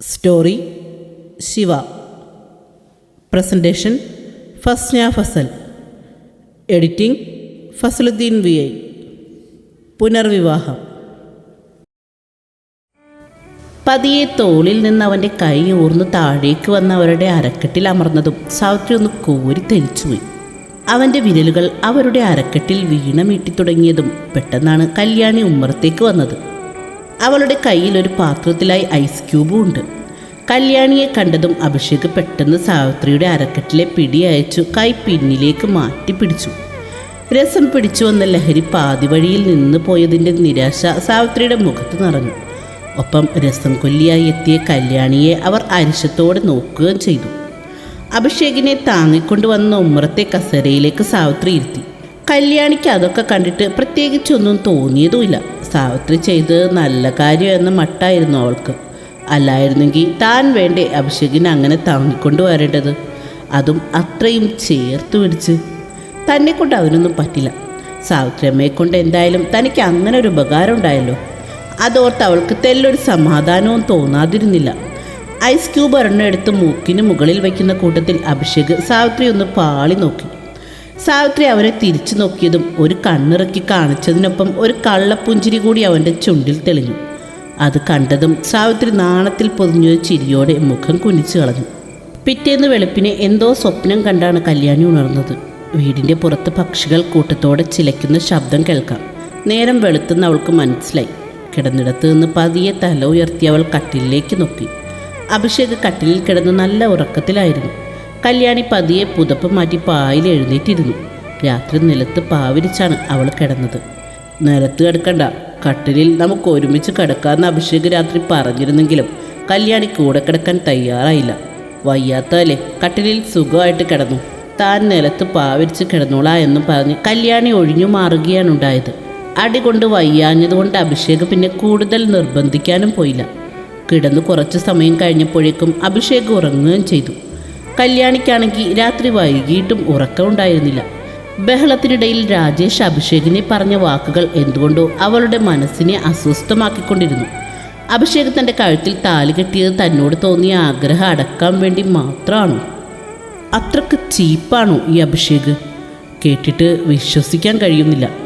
Story Shiva presentation Fasna Fasal editing Fasaludheen V I പുനർവിവാഹം പതിയെ തോളിൽ നിന്ന് അവന്റെ കൈ ഊർന്ന് താഴേക്ക് വന്ന അവരുടെ അരക്കെട്ടിൽ അമർന്നതും സാവിത്രി ഒന്ന് കോരി തെരിച്ചുപോയി അവന്റെ വിരലുകൾ അവരുടെ അരക്കെട്ടിൽ വീണമീട്ടി തുടങ്ങിയതും പെട്ടെന്നാണ് കല്യാണി ഉമ്മറത്തേക്ക് വന്നത്. അവളുടെ കയ്യിൽ ഒരു പാത്രത്തിലായി ഐസ് ക്യൂബും ഉണ്ട്. കല്യാണിയെ കണ്ടതും അഭിഷേക് പെട്ടെന്ന് സാവിത്രിയുടെ അരക്കെട്ടിലെ പിടി അയച്ചു കൈ പിന്നിലേക്ക് മാറ്റി പിടിച്ചു. രസം പിടിച്ചു വന്ന ലഹരി പാതി വഴിയിൽ നിന്ന് പോയതിന്റെ നിരാശ സാവിത്രിയുടെ മുഖത്ത് നിറഞ്ഞു. ഒപ്പം രസം കൊല്ലിയായി എത്തിയ കല്യാണിയെ അവർ അരിശത്തോടെ നോക്കുകയും ചെയ്തു. അഭിഷേകിനെ താങ്ങിക്കൊണ്ട് വന്ന ഉമ്മറത്തെ കസേരയിലേക്ക് സാവിത്രി ഇരുത്തി. കല്യാണിക്ക് അതൊക്കെ കണ്ടിട്ട് പ്രത്യേകിച്ചൊന്നും തോന്നിയതുമില്ല. സാവിത്രി ചെയ്ത് നല്ല കാര്യം എന്ന മട്ടായിരുന്നു അവൾക്ക്. അല്ലായിരുന്നെങ്കിൽ താൻ വേണ്ടേ അഭിഷേകിനെ അങ്ങനെ താങ്ങിക്കൊണ്ട് വരേണ്ടത്? അതും അത്രയും ചേർത്ത് പിടിച്ച്. തന്നെ കൊണ്ട് അതിനൊന്നും പറ്റില്ല. സാവിത്രി അമ്മയെ കൊണ്ട് എന്തായാലും തനിക്ക് അങ്ങനെ ഒരു ഉപകാരം ഉണ്ടായല്ലോ. അതോർത്ത് അവൾക്ക് തെല്ലൊരു സമാധാനവും തോന്നാതിരുന്നില്ല. ഐസ് ക്യൂബ് ഒരെണ്ണം എടുത്ത് മൂക്കിന് മുകളിൽ വയ്ക്കുന്ന കൂട്ടത്തിൽ അഭിഷേക് സാവിത്രി ഒന്ന് പാളി നോക്കി. സാവിത്രി അവരെ തിരിച്ചു നോക്കിയതും ഒരു കണ്ണിറക്കി കാണിച്ചതിനൊപ്പം ഒരു കള്ളപ്പുഞ്ചിരി കൂടി അവന്റെ ചുണ്ടിൽ തെളിഞ്ഞു. അത് കണ്ടതും സാവിത്രി നാണത്തിൽ പൊതിഞ്ഞൊരു ചിരിയോടെ മുഖം കുനിച്ചു കളഞ്ഞു. പിറ്റേന്ന് വെളുപ്പിനെ എന്തോ സ്വപ്നം കണ്ടാണ് കല്യാണി ഉണർന്നത്. വീടിന്റെ പുറത്ത് പക്ഷികൾ കൂട്ടത്തോടെ ചിലയ്ക്കുന്ന ശബ്ദം കേൾക്കാം. നേരം വെളുത്തുന്ന അവൾക്ക് മനസ്സിലായി. കിടന്നിടത്ത് നിന്ന് പതിയെ തല ഉയർത്തി അവൾ കട്ടിലേക്ക് നോക്കി. അഭിഷേക് കട്ടിലിൽ കിടന്ന് നല്ല ഉറക്കത്തിലായിരുന്നു. കല്യാണി പതിയെ പുതപ്പ് മാറ്റി പായിൽ എഴുന്നേറ്റിരുന്നു. രാത്രി നിലത്ത് പാവിരിച്ചാണ് അവൾ കിടന്നത്. നിലത്ത് കിടക്കണ്ട. കട്ടിലിൽ നമുക്ക് ഒരുമിച്ച് കിടക്കാമെന്ന് അഭിഷേക് രാത്രി പറഞ്ഞിരുന്നെങ്കിലും കല്യാണി കൂടെ കിടക്കാൻ തയ്യാറായില്ല. വയ്യാത്തല്ലേ കട്ടിലിൽ സുഖമായിട്ട് കിടന്നു. താൻ നിലത്ത് പാവിരിച്ച് കിടന്നോളാ എന്ന് പറഞ്ഞ് കല്യാണി ഒഴിഞ്ഞു മാറുകയാണ് ഉണ്ടായത്. അടി കൊണ്ട് വയ്യാഞ്ഞതുകൊണ്ട് അഭിഷേക് പിന്നെ കൂടുതൽ നിർബന്ധിക്കാനും പോയില്ല. കിടന്നു കുറച്ച് സമയം കഴിഞ്ഞപ്പോഴേക്കും അഭിഷേക് ഉറങ്ങുകയും ചെയ്തു. കല്യാണിക്കാണെങ്കിൽ രാത്രി വൈകിട്ടും ഉറക്കമുണ്ടായിരുന്നില്ല ബഹളത്തിനിടയിൽ രാജേഷ് അഭിഷേകിനെ പറഞ്ഞ വാക്കുകൾ എന്തുകൊണ്ടോ അവളുടെ മനസ്സിനെ അസ്വസ്ഥമാക്കിക്കൊണ്ടിരുന്നു. അഭിഷേക് തന്റെ കഴുത്തിൽ താലി കെട്ടിയത് തന്നോട് തോന്നിയ ആഗ്രഹം അടക്കാൻ വേണ്ടി മാത്രമാണോ അത്രയ്ക്ക് ചീപ്പാണോ ഈ അഭിഷേക്? കേട്ടിട്ട് വിശ്വസിക്കാൻ കഴിയുന്നില്ല.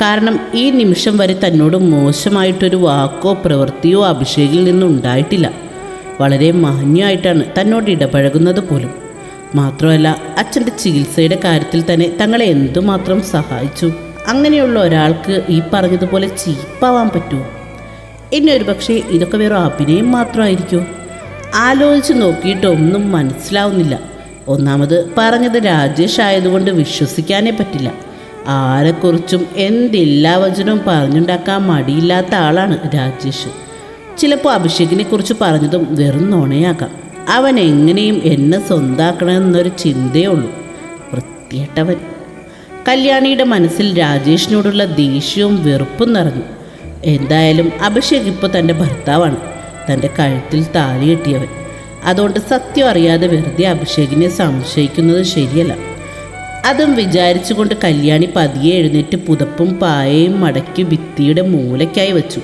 കാരണം ഈ നിമിഷം വരെ തന്നോട് മോശമായിട്ടൊരു വാക്കോ പ്രവൃത്തിയോ അഭിഷേകിൽ നിന്നുണ്ടായിട്ടില്ല. വളരെ മാന്യമായിട്ടാണ് തന്നോട് ഇടപഴകുന്നത് പോലും. മാത്രമല്ല അച്ഛന്റെ ചികിത്സയുടെ കാര്യത്തിൽ തന്നെ തങ്ങളെ എന്തുമാത്രം സഹായിച്ചു? അങ്ങനെയുള്ള ഒരാൾക്ക് ഈ പറഞ്ഞതുപോലെ ചീപ്പാവാൻ പറ്റുമോ? ഇനി ഒരു പക്ഷേ ഇതൊക്കെ വേറെ അഭിനയം മാത്രമായിരിക്കുമോ ആലോചിച്ച് നോക്കിയിട്ടൊന്നും മനസ്സിലാവുന്നില്ല. ഒന്നാമത് പറഞ്ഞത് രാജേഷ് ആയതുകൊണ്ട് വിശ്വസിക്കാനേ പറ്റില്ല. ആരെക്കുറിച്ചും എന്തെല്ലാ വചനവും പറഞ്ഞുണ്ടാക്കാൻ മടിയില്ലാത്ത ആളാണ് രാജേഷ്. ചിലപ്പോൾ അഭിഷേകിനെ കുറിച്ച് പറഞ്ഞതും വെറും നുണയാകാം. അവൻ എങ്ങനെയും എന്നെ സ്വന്താക്കണമെന്നൊരു ചിന്തയേ ഉള്ളൂ വൃത്തിയേട്ടവൻ. കല്യാണിയുടെ മനസ്സിൽ രാജേഷിനോടുള്ള ദേഷ്യവും വെറുപ്പും നിറഞ്ഞു. എന്തായാലും അഭിഷേക് ഇപ്പോൾ തന്റെ ഭർത്താവാണ്. തന്റെ കഴുത്തിൽ താലി കെട്ടിയവൻ. അതുകൊണ്ട് സത്യം അറിയാതെ വെറുതെ അഭിഷേകിനെ സംശയിക്കുന്നത് ശരിയല്ല. അതും വിചാരിച്ചുകൊണ്ട് കല്യാണി പതിയെ എഴുന്നേറ്റ് പുതപ്പും പായയും മടക്കി ഭിത്തിയുടെ മൂലയ്ക്കായി വെച്ചു.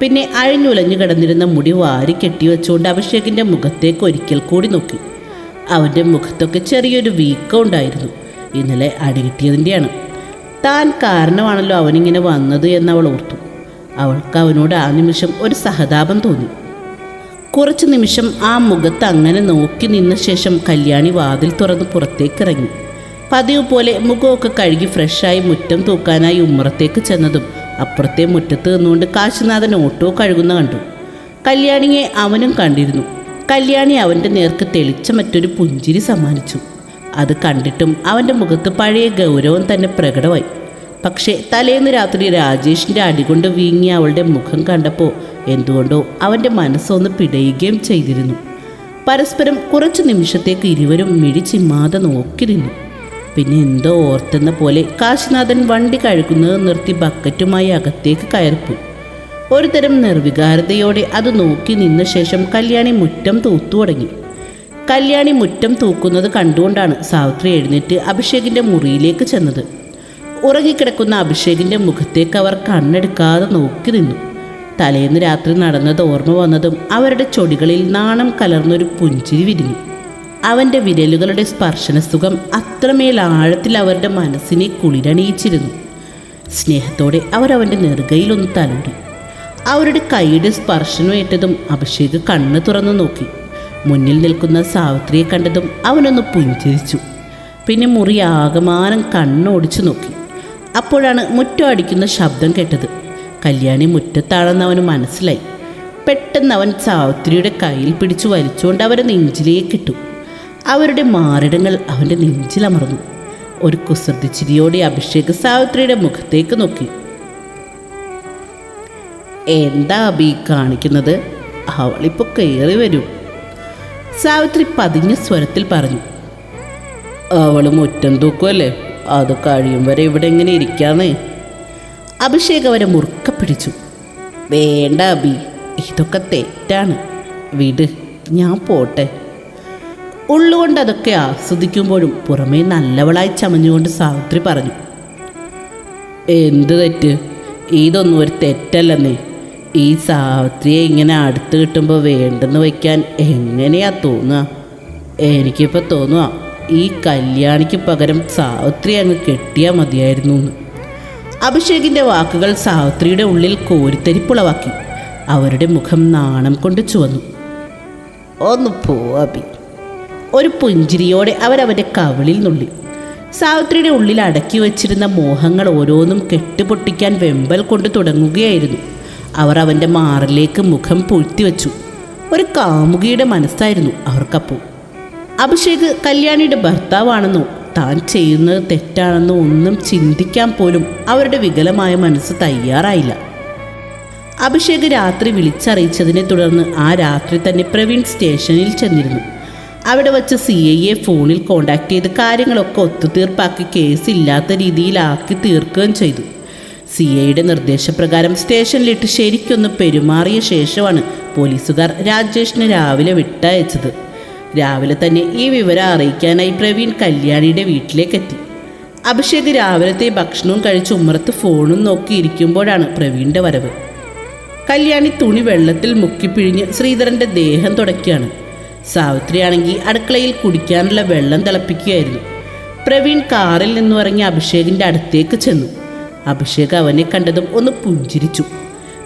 പിന്നെ അഴിഞ്ഞുലഞ്ഞു കിടന്നിരുന്ന മുടി വാരി കെട്ടിവെച്ചുകൊണ്ട് അഭിഷേകിന്റെ മുഖത്തേക്ക് ഒരിക്കൽ കൂടി നോക്കി. അവന്റെ മുഖത്തൊക്കെ ചെറിയൊരു വീക്കം ഉണ്ടായിരുന്നു. ഇന്നലെ അടി കിട്ടിയതിന്റെയാണ് താൻ കാരണമാണല്ലോ അവനിങ്ങനെ വന്നത് എന്ന് അവൾ ഓർത്തു. അവൾക്ക് അവനോട് ആ നിമിഷം ഒരു സഹതാപം തോന്നി. കുറച്ച് നിമിഷം ആ മുഖത്ത് അങ്ങനെ നോക്കി നിന്ന ശേഷം കല്യാണി വാതിൽ തുറന്ന് പുറത്തേക്കിറങ്ങി. പതിവ് പോലെ മുഖമൊക്കെ കഴുകി ഫ്രഷായി മുറ്റം തൂക്കാനായി ഉമ്മറത്തേക്ക് ചെന്നതും അപ്പുറത്തെ മുറ്റത്ത് നിന്നുകൊണ്ട് കാശിനാഥൻ ഓട്ടോ കഴുകുന്ന കണ്ടു. കല്യാണിയെ അവനും കണ്ടിരുന്നു. കല്യാണി അവന്റെ നേർക്ക് തെളിച്ച മറ്റൊരു പുഞ്ചിരി സമ്മാനിച്ചു. അത് കണ്ടിട്ടും അവന്റെ മുഖത്ത് പഴയ ഗൗരവം തന്നെ പ്രകടമായി. പക്ഷേ തലേന്ന് രാത്രി രാജേഷിന്റെ അടികൊണ്ട് വീങ്ങി അവളുടെ മുഖം കണ്ടപ്പോൾ എന്തുകൊണ്ടോ അവന്റെ മനസ്സൊന്ന് പിടയുകയും ചെയ്തിരുന്നു. പരസ്പരം കുറച്ചു നിമിഷത്തേക്ക് ഇരുവരും മിഴി ചിമ്മാതെ നോക്കി നിന്നു പിന്നെ എന്തോ ഓർത്തെന്ന പോലെ കാശിനാഥൻ വണ്ടി കഴുകുന്നത് നിർത്തി ബക്കറ്റുമായി അകത്തേക്ക് കയറിപ്പോയി ഒരുതരം നിർവികാരതയോടെ അത് നോക്കി നിന്ന ശേഷം കല്യാണി മുറ്റം തൂത്തു തുടങ്ങി. കല്യാണി മുറ്റം തൂക്കുന്നത് കണ്ടുകൊണ്ടാണ് സാവിത്രി എഴുന്നേറ്റ് അഭിഷേകിന്റെ മുറിയിലേക്ക് ചെന്നത്. ഉറങ്ങിക്കിടക്കുന്ന അഭിഷേകിന്റെ മുഖത്തേക്ക് അവർ കണ്ണെടുക്കാതെ നോക്കി നിന്നു. തലേന്ന് രാത്രി നടന്നത് ഓർമ്മ വന്നതും അവരുടെ ചൊടികളിൽ നാണം കലർന്നൊരു പുഞ്ചിരി വിരിഞ്ഞു. അവന്റെ വിരലുകളുടെ സ്പർശന സുഖം അത്രമേൽ ആഴത്തിൽ അവരുടെ മനസ്സിനെ കുളിരണിയിച്ചിരുന്നു. സ്നേഹത്തോടെ അവർ അവന്റെ നെറുകയിലൊന്ന് തലോടി. അവരുടെ കൈയുടെ സ്പർശനമേറ്റതും അഭിഷേക് കണ്ണ് തുറന്നു നോക്കി. മുന്നിൽ നിൽക്കുന്ന സാവിത്രിയെ കണ്ടതും അവനൊന്ന് പുഞ്ചിരിച്ചു. പിന്നെ മുറി ആകമാനം കണ്ണോടിച്ചു നോക്കി. അപ്പോഴാണ് മുറ്റം അടിക്കുന്ന ശബ്ദം കേട്ടത്. കല്യാണി മുറ്റത്താണെന്ന് അവന് മനസ്സിലായി. പെട്ടെന്ന് അവൻ സാവിത്രിയുടെ കയ്യിൽ പിടിച്ചു വലിച്ചുകൊണ്ട് അവരെ നെഞ്ചിലേക്കിട്ടു അവരുടെ മാറിടങ്ങൾ അവന്റെ നെഞ്ചിലമർന്നു ഒരു കുസൃതി ചിരിയോടെ അഭിഷേക് സാവിത്രിയുടെ മുഖത്തേക്ക് നോക്കി. എന്താ അബി കാണിക്കുന്നത്? അവളിപ്പോൾ കയറി വരൂ. സാവിത്രി പതിഞ്ഞ സ്വരത്തിൽ പറഞ്ഞു. അവൾ മുറ്റം തൂക്കുമല്ലേ അത് കഴിയും വരെ ഇവിടെ എങ്ങനെ ഇരിക്കാന്നേ? അഭിഷേക് അവരെ മുറുക്ക പിടിച്ചു. വേണ്ട അബി ഇതൊക്കെ തെറ്റാണ്. വിട് ഞാൻ പോട്ടെ. ഉള്ളുകൊണ്ട് അതൊക്കെ ആസ്വദിക്കുമ്പോഴും പുറമേ നല്ലവളായി ചമഞ്ഞുകൊണ്ട് സാവിത്രി പറഞ്ഞു എന്ത് തെറ്റ്? ഇതൊന്നും ഒരു തെറ്റല്ലെന്നേ. ഈ സാവിത്രിയെ ഇങ്ങനെ അടുത്ത് കിട്ടുമ്പോൾ വേണ്ടെന്ന് വയ്ക്കാൻ എങ്ങനെയാ തോന്നുക? എനിക്കിപ്പോൾ തോന്നുക ഈ കല്യാണിക്ക് പകരം സാവിത്രി അങ്ങ് കെട്ടിയാൽ മതിയായിരുന്നു എന്ന്. അഭിഷേകിന്റെ വാക്കുകൾ സാവിത്രിയുടെ ഉള്ളിൽ കോരിത്തരിപ്പുളവാക്കി. അവരുടെ മുഖം നാണം കൊണ്ട് ചുവന്നു. ഒന്ന് പോവാബി ഒരു പുഞ്ചിരിയോടെ അവരവന്റെ കവിളിൽ നുള്ളി. സാവിത്രിയുടെ ഉള്ളിൽ അടക്കി വച്ചിരുന്ന മോഹങ്ങൾ ഓരോന്നും കെട്ടുപൊട്ടിക്കാൻ വെമ്പൽ കൊണ്ടു തുടങ്ങുകയായിരുന്നു. അവർ അവന്റെ മാറിലേക്ക് മുഖം പൂഴ്ത്തി വെച്ചു. ഒരു കാമുകിയുടെ മനസ്സായിരുന്നു അവർക്കപ്പോൾ. അഭിഷേക് കല്യാണിയുടെ ഭർത്താവാണെന്നോ താൻ ചെയ്യുന്നത് തെറ്റാണെന്നോ ഒന്നും ചിന്തിക്കാൻ പോലും അവരുടെ വികലമായ മനസ്സ് തയ്യാറായില്ല. അഭിഷേക് രാത്രി വിളിച്ചറിയിച്ചതിനെ തുടർന്ന് ആ രാത്രി തന്നെ പ്രവീൺ സ്റ്റേഷനിൽ ചെന്നിരുന്നു. അവിടെ വച്ച് സി ഐ എ ഫോണിൽ കോണ്ടാക്ട് ചെയ്ത് കാര്യങ്ങളൊക്കെ ഒത്തുതീർപ്പാക്കി കേസ് ഇല്ലാത്ത രീതിയിലാക്കി തീർക്കുകയും ചെയ്തു. സി ഐയുടെ നിർദ്ദേശപ്രകാരം സ്റ്റേഷനിലിട്ട് ശരിക്കൊന്ന് പെരുമാറിയ ശേഷമാണ് പോലീസുകാർ രാജേഷിനെ രാവിലെ വിട്ടയച്ചത്. രാവിലെ തന്നെ ഈ വിവരം അറിയിക്കാനായി പ്രവീൺ കല്യാണിയുടെ വീട്ടിലേക്കെത്തി അഭിഷേക് രാവിലത്തെ ഭക്ഷണവും കഴിച്ച് ഉമ്മറത്ത് ഫോണും നോക്കിയിരിക്കുമ്പോഴാണ് പ്രവീണിന്റെ വരവ്. കല്യാണി തുണി വെള്ളത്തിൽ മുക്കിപ്പിഴിഞ്ഞ് ശ്രീധരന്റെ ദേഹം തുടയ്ക്കുകയാണ്. സാവിത്രിയാണെങ്കിൽ അടുക്കളയിൽ കുടിക്കാനുള്ള വെള്ളം തിളപ്പിക്കുകയായിരുന്നു. പ്രവീൺ കാറിൽ നിന്നും ഇറങ്ങി അഭിഷേകിന്റെ അടുത്തേക്ക് ചെന്നു. അഭിഷേക് അവനെ കണ്ടതും ഒന്ന് പുഞ്ചിരിച്ചു.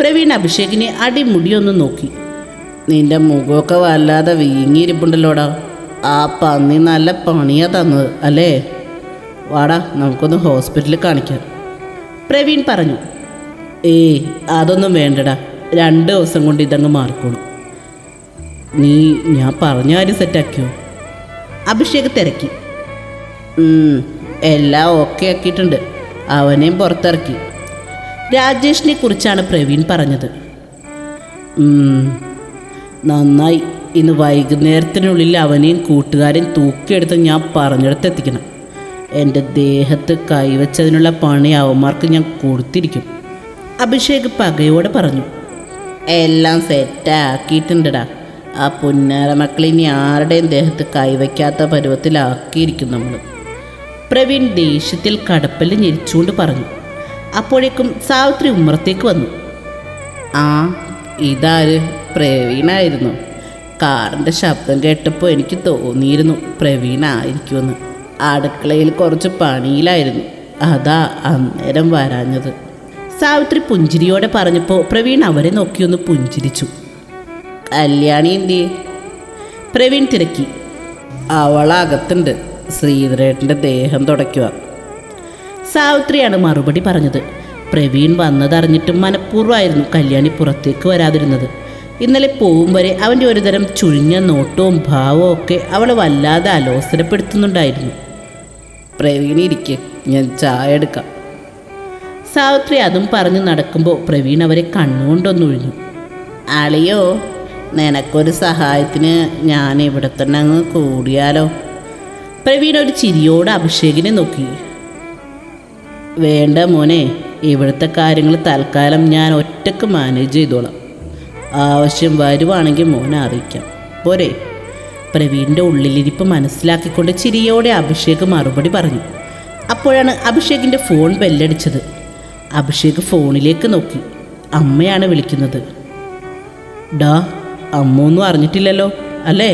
പ്രവീൺ അഭിഷേകിനെ അടിമുടിയൊന്ന് നോക്കി. നിന്റെ മുഖമൊക്കെ വല്ലാതെ വീങ്ങിയിരിപ്പുണ്ടല്ലോടാ. ആ പന്നി നല്ല പണിയാ തന്നത് അല്ലേ? വാടാ നമുക്കൊന്ന് ഹോസ്പിറ്റലിൽ കാണിക്കാം. പ്രവീൺ പറഞ്ഞു. ഏയ് അതൊന്നും വേണ്ടടാ. രണ്ട് ദിവസം കൊണ്ട് ഇതങ്ങ് മാറിക്കോളും. നീ ഞാൻ പറഞ്ഞ കാര്യം സെറ്റാക്കിയോ അഭിഷേക് തിരക്കി. എല്ലാം ഓക്കെ ആക്കിയിട്ടുണ്ട്. അവനെയും പുറത്തിറക്കി. രാജേഷിനെ കുറിച്ചാണ് പ്രവീൺ പറഞ്ഞത്. നന്നായി. ഇന്ന് വൈകുന്നേരത്തിനുള്ളിൽ അവനെയും കൂട്ടുകാരെയും തൂക്കിയെടുത്ത് ഞാൻ പറഞ്ഞിടത്ത് എത്തിക്കണം. എന്റെ ദേഹത്ത് കൈവച്ചതിനുള്ള പണി അവന്മാർക്ക് ഞാൻ കൊടുത്തിരിക്കും. അഭിഷേക് പകയോടെ പറഞ്ഞു. എല്ലാം സെറ്റാക്കിയിട്ടുണ്ടടാ ആ പുന്നാര മക്കളിനി ആരുടെയും ദേഹത്ത് കൈവയ്ക്കാത്ത പരുവത്തിലാക്കിയിരിക്കും നമ്മൾ പ്രവീൺ ദേഷ്യത്തിൽ കടപ്പൽ ഞെരിച്ചുകൊണ്ട് പറഞ്ഞു. അപ്പോഴേക്കും സാവിത്രി ഉമ്മറത്തേക്ക് വന്നു. ആ ഇതാര്? പ്രവീണായിരുന്നു. കാറിന്റെ ശബ്ദം കേട്ടപ്പോൾ എനിക്ക് തോന്നിയിരുന്നു പ്രവീണായിരിക്കുമെന്ന്. അടുക്കളയിൽ കുറച്ച് പണിയിലായിരുന്നു. അതാ അന്നേരം വരാഞ്ഞത്. സാവിത്രി പുഞ്ചിരിയോടെ പറഞ്ഞപ്പോൾ പ്രവീൺ അവരെ നോക്കിയൊന്ന് പുഞ്ചിരിച്ചു. കല്യാണി എന്തി പ്രവീൺ തിരക്കി. അവളകത്തുണ്ട്. ശ്രീധരേട്ടന്റെ ദേഹം തുടയ്ക്കുക. സാവിത്രിയാണ് മറുപടി പറഞ്ഞത്. പ്രവീൺ വന്നതറിഞ്ഞിട്ടും മനഃപൂർവമായിരുന്നു കല്യാണി പുറത്തേക്ക് വരാതിരുന്നത്. ഇന്നലെ പോവും വരെ അവന്റെ ഒരുതരം ചുഴിഞ്ഞ നോട്ടവും ഭാവവും ഒക്കെ അവളെ വല്ലാതെ അലോസരപ്പെടുത്തുന്നുണ്ടായിരുന്നു. പ്രവീൺ ഇരിക്കെ. ഞാൻ ചായ എടുക്കാം. സാവിത്രി അതും പറഞ്ഞ് നടക്കുമ്പോൾ പ്രവീൺ അവരെ കണ്ണുകൊണ്ടൊന്നൊഴിഞ്ഞു. അളിയോ നിനക്കൊരു സഹായത്തിന് ഞാൻ ഇവിടെ തന്നെ അങ്ങ് കൂടിയാലോ? പ്രവീൺ ഒരു ചിരിയോട് അഭിഷേകിനെ നോക്കി. വേണ്ട മോനെ ഇവിടുത്തെ കാര്യങ്ങൾ തൽക്കാലം ഞാൻ ഒറ്റയ്ക്ക് മാനേജ് ചെയ്തോളാം. ആവശ്യം വരുവാണെങ്കിൽ മോനെ അറിയിക്കാം. പോരെ. പ്രവീണിന്റെ ഉള്ളിലിരിപ്പ് മനസ്സിലാക്കിക്കൊണ്ട് ചിരിയോടെ അഭിഷേക് മറുപടി പറഞ്ഞു. അപ്പോഴാണ് അഭിഷേകിന്റെ ഫോൺ ബെല്ലടിച്ചത്. അഭിഷേക് ഫോണിലേക്ക് നോക്കി. അമ്മയാണ് വിളിക്കുന്നത്. ഡാ അമ്മ ഒന്നും അറിഞ്ഞിട്ടില്ലല്ലോ അല്ലേ?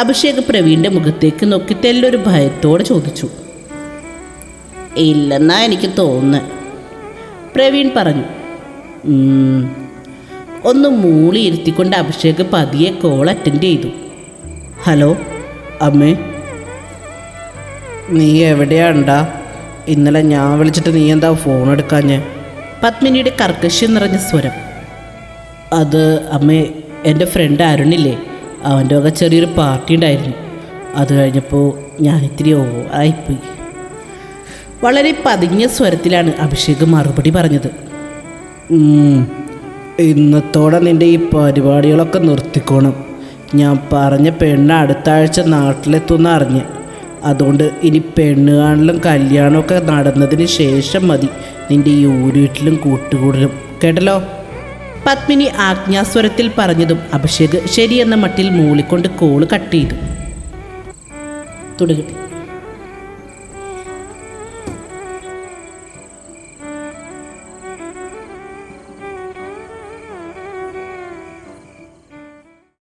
അഭിഷേക് പ്രവീണിന്റെ മുഖത്തേക്ക് നോക്കി തെല്ലൊരു ഭയത്തോടെ ചോദിച്ചു. ഇല്ലെന്നാ എനിക്ക് തോന്നുന്നത് പ്രവീൺ പറഞ്ഞു ഒന്ന് മൂളി ഇരുത്തിക്കൊണ്ട് അഭിഷേക് പതിയെ കോൾ അറ്റൻഡ് ചെയ്തു. ഹലോ അമ്മേ. നീ എവിടെയാണ്ടാ ഇന്നലെ ഞാൻ വിളിച്ചിട്ട് നീ എന്താ ഫോൺ എടുക്കാഞ്ഞേ? പത്മിനിയുടെ കർക്കശ്യം നിറഞ്ഞ സ്വരം. അത് അമ്മേ എന്റെ ഫ്രണ്ട് അരുണില്ലേ? അവന്റെ വക ചെറിയൊരു പാർട്ടി ഉണ്ടായിരുന്നു. അത് കഴിഞ്ഞപ്പോൾ ഞാൻ ഇത്തിരി ഓവറായിപ്പോയി വളരെ പതിഞ്ഞ സ്വരത്തിലാണ് അഭിഷേക് മറുപടി പറഞ്ഞത്. ഇന്നത്തോടെ നിന്റെ ഈ പരിപാടികളൊക്കെ നിർത്തിക്കോണം. ഞാൻ പറഞ്ഞ പെണ്ണ് അടുത്ത ആഴ്ച നാട്ടിലെത്തുമെന്ന് അറിഞ്ഞ്. അതുകൊണ്ട് ഇനി പെണ്ണ് കാണലും കല്യാണമൊക്കെ നടന്നതിന് ശേഷം മതി. നിന്റെ ഈ ഊരുവീട്ടിലും കൂട്ടുകൂടലും. കേട്ടല്ലോ? പത്മിനി ആജ്ഞാസ്വരത്തിൽ പറഞ്ഞതും അഭിഷേക് ശരിയെന്ന മട്ടിൽ മൂളിക്കൊണ്ട് കോൾ കട്ട് ചെയ്തു. തുടങ്ങട്ടെ